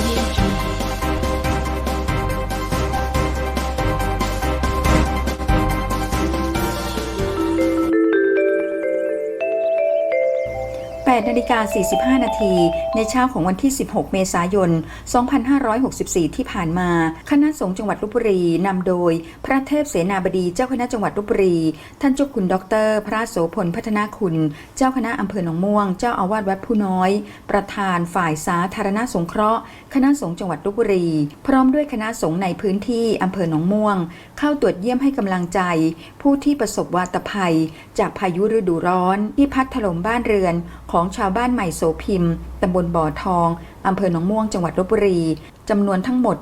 You. 8นาฬิกา45 นาที ในเช้าของวันที่ 16 เมษายน 2564 ที่ผ่านมา คณะสงฆ์จังหวัดลบบุรีนำโดย พระเทพเสนาบดีเจ้าคณะจังหวัดลบบุรี ท่านเจ้าคุณดร พระโสพลพัฒนาคุณ เจ้าคณะอำเภอหนองม่วง เจ้าอาวาสวัดผู้น้อย ประธานฝ่ายสาธารณสงเคราะห์ คณะสงฆ์จังหวัดลบบุรี พร้อมด้วยคณะสงฆ์ในพื้นที่อำเภอหนองม่วง เข้าตรวจเยี่ยมให้กำลังใจ ผู้ที่ประสบวาตภัย จากพายุฤดูร้อนที่พัดถล่มบ้านเรือนของชาวบ้านใหม่โสพิมพ์ตำบลบ่อทอง อำเภอหนองม่วงจังหวัดลบบุรีจำนวนทั้งหมด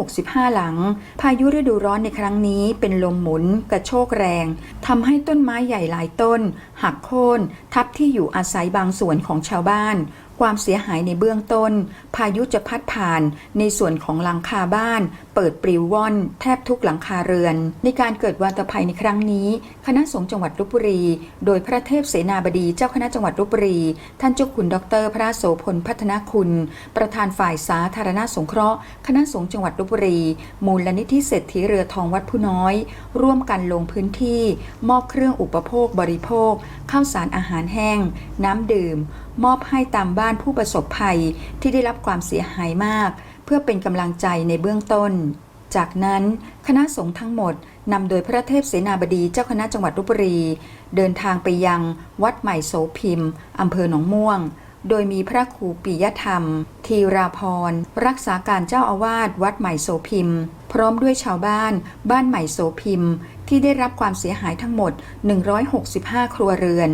165 หลัง พายุฤดูร้อนในครั้งนี้เป็นลมหมุนกระโชกแรงทำให้ต้นไม้ใหญ่หลายต้น หักโค่นทับที่อยู่อาศัยบางส่วนของชาวบ้าน ความเสียหายในเบื้องต้น พายุจะพัดผ่านในส่วนของหลังคาบ้าน เปิดปลิวว่อน แทบทุกหลังคาเรือน ในการเกิดวาตภัยในครั้งนี้ คณะสงฆ์จังหวัดลบบุรี โดยพระเทพเสนาบดีเจ้าคณะจังหวัดลบบุรี ท่านเจ้าคุณดร พระโสพลพัฒนาคุณ ประธานฝ่ายสาธารณสงเคราะห์ คณะสงฆ์จังหวัดลบบุรี มูลนิธิเศรษฐีเรือทองวัดผู้น้อย ร่วมกันลงพื้นที่ มอบเครื่องอุปโภคบริโภค ข้าวสารอาหารแห้ง น้ำดื่มมอบให้ตามบ้านผู้ประสบภัยที่ได้รับความเสียหายมาก เพื่อเป็นกำลังใจในเบื้องต้น จากนั้นคณะสงฆ์ทั้งหมดนำโดยพระเทพเสนาบดีเจ้าคณะจังหวัดลบบุรี เดินทางไปยังวัดใหม่โสพิมพ์อำเภอหนองม่วง โดยมีพระครูปิยธรรม ทีราพรรักษาการเจ้าอาวาสวัดใหม่โสพิมพ์ พร้อมด้วยชาวบ้าน บ้านใหม่โสพิมพ์ ที่ได้รับความเสียหายทั้งหมด 165 ครัวเรือน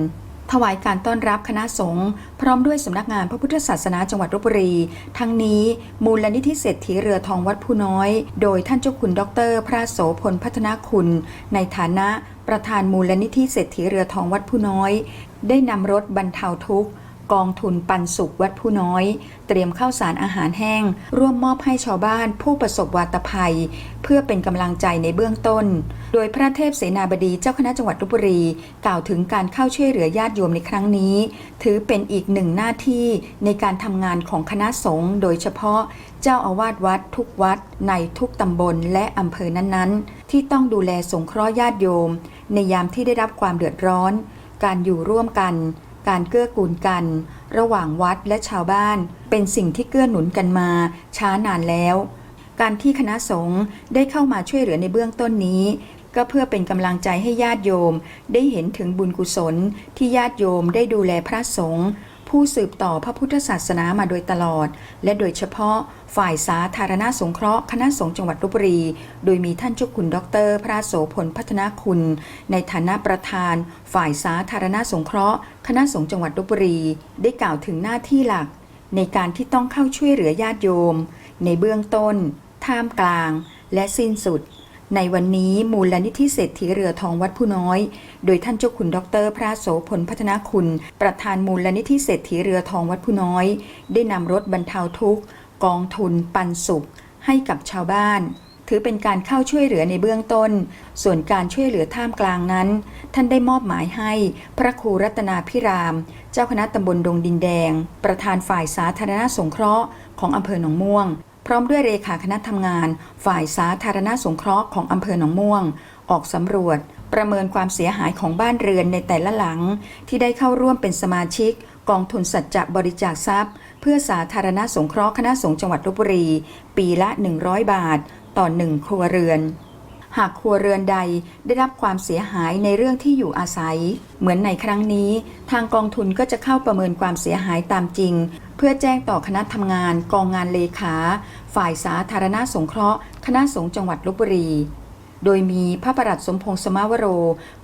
ถวายการต้อนรับคณะสงฆ์พร้อมด้วยสำนักงานพระพุทธศาสนาจังหวัดลบบุรี ทั้งนี้มูลนิธิเศรษฐีเรือทองวัดผู้น้อย โดยท่านเจ้าคุณดร พระโสพลพัฒนาคุณ ในฐานะประธานมูลนิธิเศรษฐีเรือทองวัดผู้น้อย ได้นำรถบรรเทาทุกข์ กองทุนปันสุขวัดผู้น้อย เตรียมข้าวสารอาหารแห้ง ร่วมมอบให้ชาวบ้านผู้ประสบวาตภัย เพื่อเป็นกำลังใจในเบื้องต้น โดยพระเทพเสนาบดีเจ้าคณะจังหวัดลบบุรี กล่าวถึงการเข้าช่วยเหลือญาติโยมในครั้งนี้ ถือเป็นอีกหนึ่งหน้าที่ในการทำงานของคณะสงฆ์โดยเฉพาะเจ้าอาวาสวัดทุกวัด ในทุกตำบลและอำเภอนั้นๆ ที่ต้องดูแลสงเคราะห์ญาติโยม ในยามที่ได้รับความเดือดร้อน การอยู่ร่วมกัน การเกื้อกูลกัน ระหว่างวัดและชาวบ้าน เป็นสิ่งที่เกื้อหนุนกันมาช้านานแล้ว การที่คณะสงฆ์ได้เข้ามาช่วยเหลือในเบื้องต้นนี้ ก็เพื่อเป็นกำลังใจให้ญาติโยม ได้เห็นถึงบุญกุศลที่ญาติโยมได้ดูแลพระสงฆ์ ผู้สืบต่อพระพุทธศาสนามาโดยตลอด และโดยเฉพาะฝ่ายสาธารณสงเคราะห์คณะสงฆ์จังหวัดลบบุรี โดยมีท่านเจ้าคุณดร พระโสพลพัฒนาคุณ ในฐานะประธาน ฝ่ายสาธารณสงเคราะห์ คณะสงฆ์จังหวัดลบบุรี ได้กล่าวถึงหน้าที่หลัก ในการที่ต้องเข้าช่วยเหลือญาติโยม ในเบื้องต้น ท่ามกลาง และสิ้นสุด ในวันนี้มูลนิธิเศรษฐีเรือทองวัดผู้น้อย โดยท่านเจ้าคุณดร พระโสพลพัฒนาคุณ ประธานมูลนิธิเศรษฐีเรือทองวัดผู้น้อย ได้นำรถบรรเทาทุกข์ กองทุน ปันสุข ให้กับชาวบ้าน ถือเป็นการเข้าช่วยเหลือในเบื้องต้น ส่วนการช่วยเหลือท่ามกลางนั้น ท่านได้มอบหมายให้พระครูรัตนาพิราม เจ้าคณะตำบลดงดินแดง ประธานฝ่ายสาธารณสงเคราะห์ของอำเภอหนองม่วง พร้อมด้วยเลขาคณะทำงาน ฝ่ายสาธารณสงเคราะห์ของอำเภอหนองม่วง ออกสำรวจ ประเมินความเสียหายของบ้านเรือนในแต่ละหลัง ที่ได้เข้าร่วมเป็นสมาชิก กองทุนสัจจะบริจาคทรัพย์ เพื่อสาธารณสงเคราะห์คณะสงฆ์จังหวัดลบบุรี ปีละ 100 บาท ต่อหนึ่งครัวเรือน หากครัวเรือนใดได้รับความเสียหายในเรื่องที่อยู่อาศัย เหมือนในครั้งนี้ ทางกองทุนก็จะเข้าประเมินความเสียหายตามจริง เพื่อแจ้งต่อคณะทำงานกองงานเลขา ฝ่ายสาธารณสงเคราะห์ คณะสงฆ์จังหวัดลบบุรีโดยมีพระประหลัดสมพงษ์สมาวโร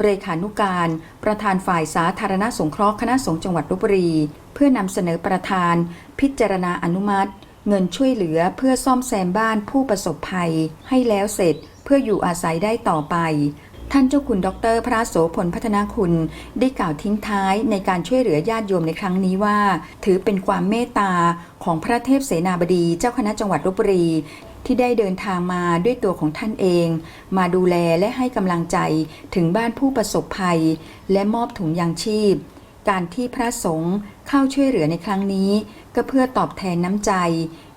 เรขานุการ ประธานฝ่ายสาธารณสงเคราะห์คณะสงฆ์จังหวัดลบบุรี เพื่อนำเสนอประธาน พิจารณาอนุมัติ เงินช่วยเหลือเพื่อซ่อมแซมบ้านผู้ประสบภัย ให้แล้วเสร็จ เพื่ออยู่อาศัยได้ต่อไป ท่านเจ้าคุณดร พระโสพลพัฒนาคุณได้กล่าวทิ้งท้ายในการช่วยเหลือญาติโยมในครั้งนี้ว่า ถือเป็นความเมตตาของพระเทพเสนาบดีเจ้าคณะจังหวัดลบบุรีที่ได้เดินทางมาด้วยตัวของท่านเอง มาดูแลและให้กำลังใจถึงบ้านผู้ประสบภัย และมอบถุงยางชีพ การที่พระสงฆ์เข้าช่วยเหลือในครั้งนี้ ก็เพื่อตอบแทนน้ำใจ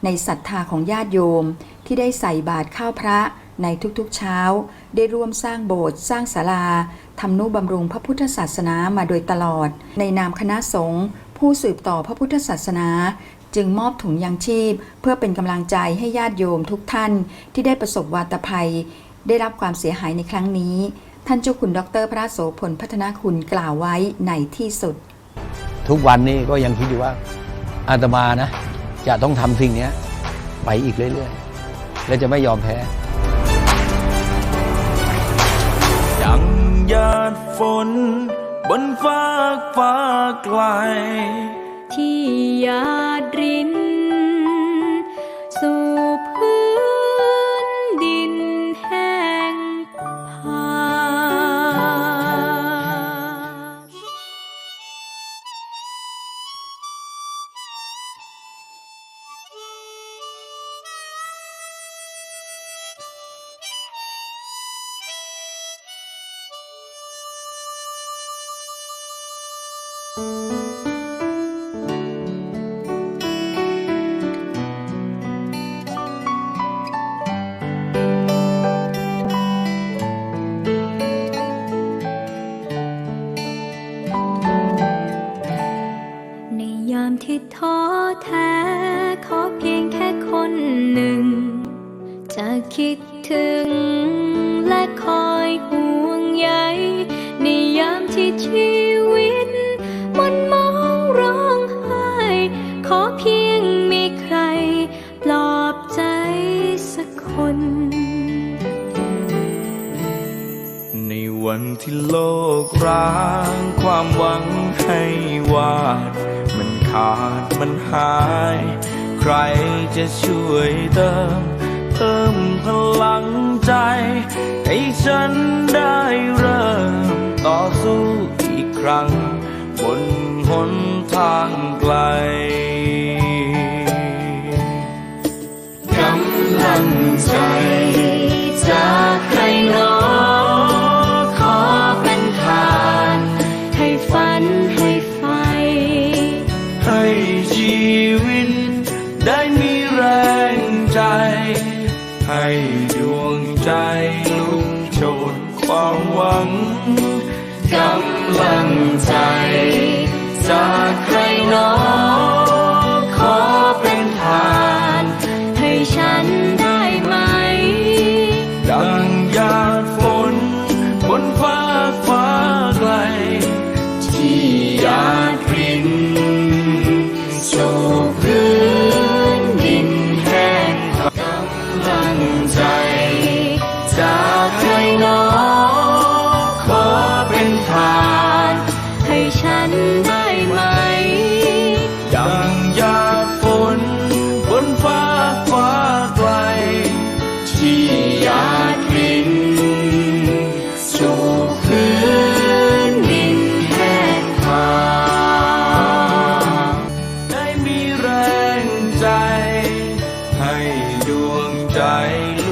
ในศรัทธาของญาติโยม ที่ได้ใส่บาตรข้าวพระ ในทุกๆเช้า ได้ร่วมสร้างโบสถ์สร้างศาลาทำนุบำรุงพระพุทธศาสนามาโดยตลอด ในนามคณะสงฆ์ผู้สืบต่อพระพุทธศาสนา จึงมอบถุงยางชีพ เพื่อเป็นกำลังใจให้ญาติโยมทุกท่านที่ได้ประสบวาตภัย ได้รับความเสียหายในครั้งนี้ ท่านเจ้าคุณดรพระโสพลพัฒนาคุณกล่าวไว้ในที่สุด ทุกวันนี้ก็ยังคิดอยู่ว่าอาตมานะ จะต้องทำสิ่งนี้ไปอีกเรื่อยๆ และจะไม่ยอมแพ้ ฝน บนฟ้าฟ้าไกล ที่ยาดริน ที่ท้อแท้ ขอเพียงแค่คนหนึ่ง จะคิด ที่โลกร้างความหวังให้วาด มันขาดมันหาย ใครจะช่วยเติม เพิ่มพลังใจ ให้ฉันได้เริ่ม ต่อสู้อีกครั้ง บนหนทางไกลกำลังใจ หวังกำลังใจ ว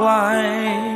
บ